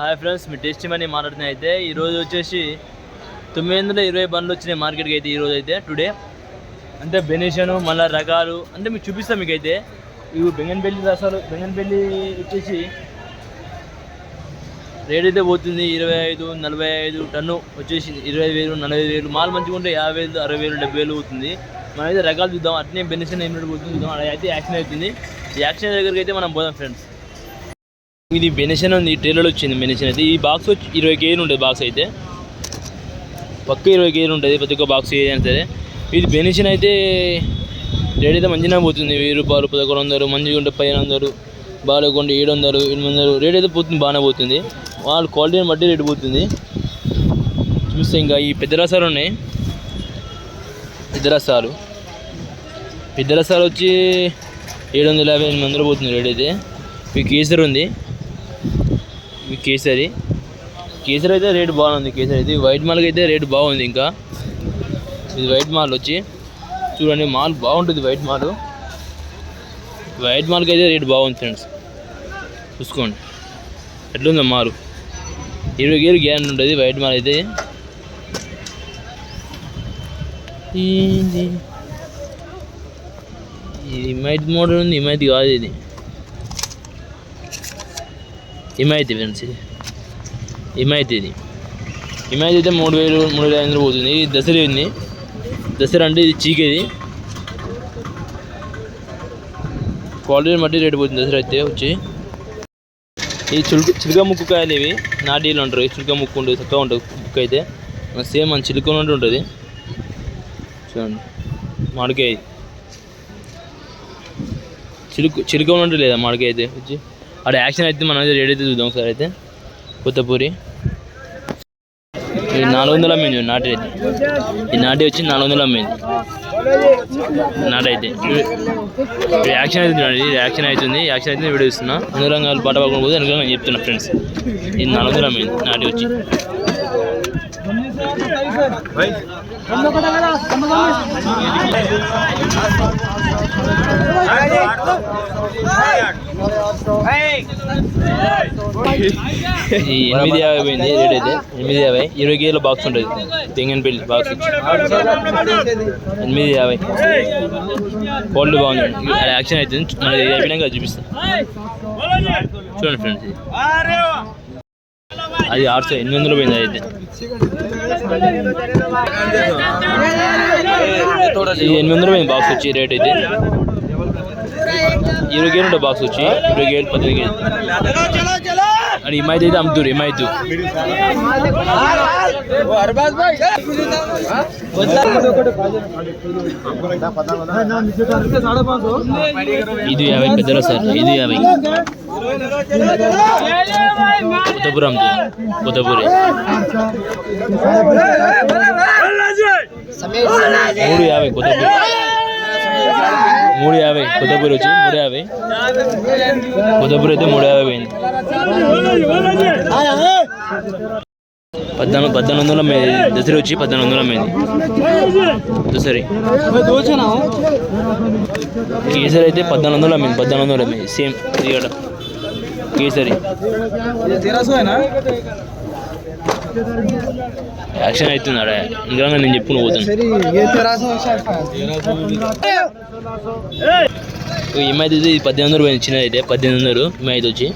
Hi friends మీ tasty Mani మాట్లాడుతున్నాయి అయితే ఈరోజు వచ్చేసి తొమ్మిది వందల ఇరవై బండ్లు వచ్చినాయి మార్కెట్కి అయితే ఈరోజు అయితే టుడే అంటే బెనేషను మళ్ళీ రకాలు అంటే మీకు చూపిస్తాం మీకు అయితే ఇవి బెంగన్పల్లి రసాలు బెంగన్పల్లి వచ్చేసి రేట్ అయితే పోతుంది ఇరవై ఐదు నలభై ఐదు టన్ను వచ్చేసి ఇరవై వేలు నలభై వేలు. మాల్ మంచిగా ఉంటే యాభై వేలు అరవై వేలు డెబ్బై వేలు అవుతుంది మనం అయితే రకాలు చూద్దాం అట్నే బెనిషన్ ఏం పోతుంది చూద్దాం. అలా అయితే యాక్షన్ అవుతుంది. ఈ యాక్షన్ దగ్గరికి అయితే మనం పోదాం ఫ్రెండ్స్. ఇది బెనిషన్ ఉంది ట్రైలర్ వచ్చింది బెనిషన్ అయితే. ఈ బాక్స్ వచ్చి ఇరవై కేజీలు ఉంటుంది బాక్స్ అయితే. పక్క ఇరవై కేజీలు ఉంటుంది ప్రతి ఒక్క బాక్స్ ఏదైనా సరే ఇది బెనిషన్ అయితే రేట్ అయితే మంచిగా పోతుంది. వెయ్యి రూపాయలు పదకొండు వందలు మంచిగా ఉంటే పదిహేను వందలు బాగాలేకుండా ఏడు వందలు ఎనిమిది వందలు. రేట్ అయితే పోతుంది బాగానే పోతుంది. వాళ్ళ క్వాలిటీని బట్టి రేట్ పోతుంది. చూస్తే ఇంకా ఈ పెద్ద రసాలు ఉన్నాయి. పెద్ద రసాలు. పెద్ద రసాలు వచ్చి ఏడు వందల యాభై ఎనిమిది వందలు పోతుంది రేట్ అయితే. ఈ కేసరి ఉంది. మీ కేసరి. కేసరి అయితే రేటు బాగుంది కేసరి అయితే. వైట్ మాల్కి అయితే రేటు బాగుంది ఇంకా. ఇది వైట్ మాల్ వచ్చి. చూడండి మాల్ బాగుంటుంది వైట్ మాల్. వైట్ మాల్కి అయితే రేటు బాగుంది ఫ్రెండ్స్. చూసుకోండి. ఎట్లుందో మాలు. ఇరవై గేరు గ్యాన్ ఉంటుంది వైట్ మాల్ అయితే. ఇది ఇది ఇమైత్ మోడల్ ఉంది ఇమైత్ కాదు ఇది. ఇమైత్ ఫ్రెండ్స్ ఇది ఇమైత్ ఇది ఇమైత్ అయితే మూడు వేలు మూడు వేల ఐదు వందలు పోతుంది ఇది దసరా ఉంది దసరా అంటే ఇది చీకేది క్వాలిటీని బట్టి రేటు పోతుంది దసరా అయితే వచ్చి ఈ చిలుక చిలుక ముక్కు కాయలు ఇవి నాటీలు ఉంటారు చిలుక ముక్కు ఉంటుంది చక్కగా ఉంటుంది ముక్కు అయితే సేమ్ మన చిలుక ఉన్నట్టు ఉంటుంది చూడండి మామిడికాయ చిలుక చిలుక ఉన్నట్టు లేదా మామిడికాయ అయితే వచ్చి అక్కడ యాక్షన్ అయితే మనం అయితే రెడీ అయితే చూద్దాం ఒకసారి అయితే. కొత్తపూరి. ఇది నాలుగు వందలు అమ్మింది నాటి అయితే. ఈ నాటి వచ్చి నాలుగు వందలు అమ్మింది నాటి అయితే. యాక్షన్ అవుతుంది యాక్షన్ అవుతుంది. యాక్షన్ అయితే వీడియో ఇస్తున్నా అన్ని పాట పక్కన పోతే వెనక నేను చెప్తున్నా ఫ్రెండ్స్. ఇది నాలుగు వందలు అమ్మింది నాటి వచ్చి. ఈ ఎనిమిది యాభై పోయింది రేట్ అయితే. ఎనిమిది యాభై. ఇరవై కేజీల బాక్స్ ఉంటుంది. తెంగనపల్లి బాక్స్ ఎనిమిది యాభై. కోల్డ్ బాగుంది. అది యాక్షన్ అవుతుంది. మనకి అయిపోయినాక చూపిస్తాను చూడండి ఫ్రెండ్స్ అది ఆరు ఎనిమిది వందలు పోయింది అది అయితే ఎనిమిది వందలు పోయింది బాక్స్ వచ్చి రేట్ అయితే. ఇరవై కేలు ఉంటుంది బాక్స్ వచ్చి ఇరవై కేలు పద్దెనిమిది కేలు అని ఇమైతే అయితే అమ్ముతారు ఇమైతు ఇది యాభై పెద్దల సార్ ఇది యాభై కొత్తపురం కొత్తపూరి మూడు యాభై కొత్తపూరి మూడు యాభై. కొత్తపూరి వచ్చి మూడు యాభై. కొత్తపూరి అయితే మూడు యాభై పోయింది. పద్నాలుగు పద్నాలుగు వందల అమ్మేది దసరి వచ్చి పద్నాలుగు వందల అమ్మేది దసరి. కేసరి అయితే పద్నాలుగు వందలు అమ్మింది పద్నాలుగు వందలు అమ్మేది సేమ్ ఇది కేసరి. యాక్షన్ అవుతుంది ఆడ ఇంకా నేను చెప్పుకుని పోతాను ఇమైతే ఇది పద్దెనిమిది వందలు పోయింది చిన్నది అయితే పద్దెనిమిది వందలు ఇమైతే వచ్చి.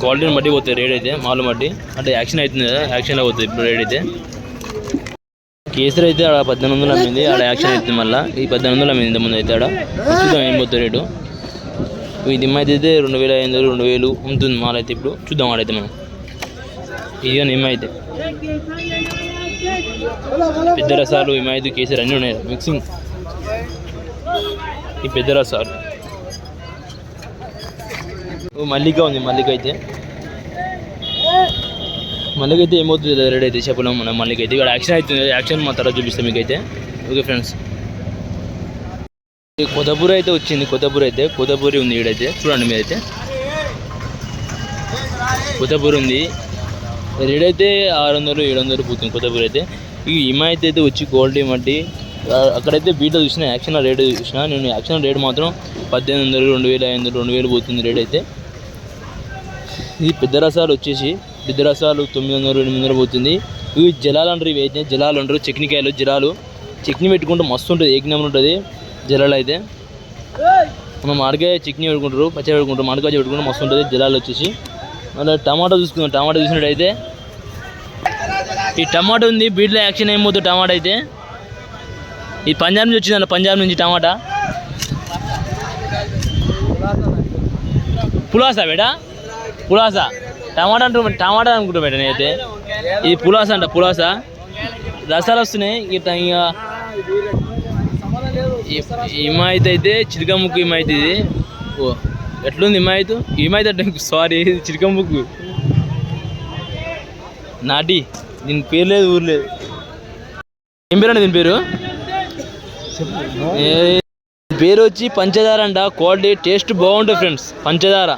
క్వాలిటీని బట్టి పోతుంది రేట్ అయితే మాలు బట్టి. అంటే యాక్షన్ అవుతుంది కదా యాక్షన్లో పోతుంది ఇప్పుడు రేట్ అయితే. కేసరి అయితే ఆడ పద్దెనిమిది వందలు అమ్మింది ఆడ యాక్షన్ అవుతుంది మళ్ళీ. ఈ పద్దెనిమిది వందలు అమ్మింది ఇంత ముందు అయితే ఆడ. చూద్దాం ఏం పోతుంది రేటు. ఇది ఇమైతే అయితే రెండు వేల ఐదు వందలు రెండు వేలు ఉంటుంది మాల్ అయితే ఇప్పుడు. చూద్దాం ఆడైతే మనం. ఇది నిమ్మైతే పెద్ద రసాలు ఇమైదు కేసరి అన్నీ ఉన్నాయి. మిక్సింగ్ ఈ పెద్ద రసాలు. మల్లిక ఉంది. మల్లిక అయితే. మల్లిక అయితే ఏమవుతుంది? రెడీ అయితే చెప్పలేము మనం. మల్లిక అయితే. ఇక్కడ యాక్షన్ అవుతుంది. యాక్షన్ మా తర్వాత చూపిస్తాం మీకైతే. ఓకే ఫ్రెండ్స్ కొత్తపూరి అయితే వచ్చింది. కొత్తపూరి అయితే. కొత్తపూరి ఉంది ఈడైతే. చూడండి మీరైతే. కొత్తపూరి ఉంది. రేట్ అయితే ఆరు వందలు ఏడు వందలు పోతుంది కొత్తపూర్ అయితే ఈ హిమాయత్ అయితే వచ్చి క్వాలిటీ మట్టి అక్కడైతే బీట్లో చూసిన యాక్షన్ రేట్ చూసిన నేను యాక్షన్ రేట్ మాత్రం పద్దెనిమిది వందలు రెండు వేల ఐదు వందలు రెండు వేలు పోతుంది రేట్ అయితే ఇది పెద్ద రసాలు వచ్చేసి పెద్ద రసాలు తొమ్మిది వందలు ఎనిమిది వందలు పోతుంది. ఇవి జలాలు అంటారు ఇవి అయితే జలాలు అంటారు చక్నికాయలు జలాలు. చట్నీ పెట్టుకుంటే మస్తు ఉంటుంది ఏక నెంబర్ ఉంటుంది జలాలు అయితే. మనం మామిడికాయ చట్నీ పెట్టుకుంటారు పచ్చడి పెట్టుకుంటారు మాడికాయ పెట్టుకుంటే మస్తు ఉంటుంది జలాలు వచ్చేసి. మళ్ళీ టమాటా చూసుకుందాం టమాటా చూసినట్టయితే ఈ టమాటో ఉంది బీట్లో యాక్షన్ ఏమవుతుంది టమాటా అయితే. ఈ పంజాబ్ నుంచి వచ్చిందన్న పంజాబ్ నుంచి టమాటా. పులాసా బేటా? పులాసా? టమాటా అంటే టమాటా అనుకుంటా బేట నేనైతే. ఇది పులాసా అంట పులాసా. రసాలు వస్తున్నాయి ఇట్లా ఇక హిమాయత్ అయితే చిలక ముక్కు ఇది. ఓ ఎట్లుంది హిమాయత్? హిమాయత్ అంటే సారీ చిలకముక్కు. నాటి. దీని పేరు లేదు ఊరు లేదు. ఏం పేరు అండి దీని పేరు? పేరు వచ్చి పంచదార అంట. క్వాలిటీ టేస్ట్ బాగుంటుంది ఫ్రెండ్స్ పంచదార.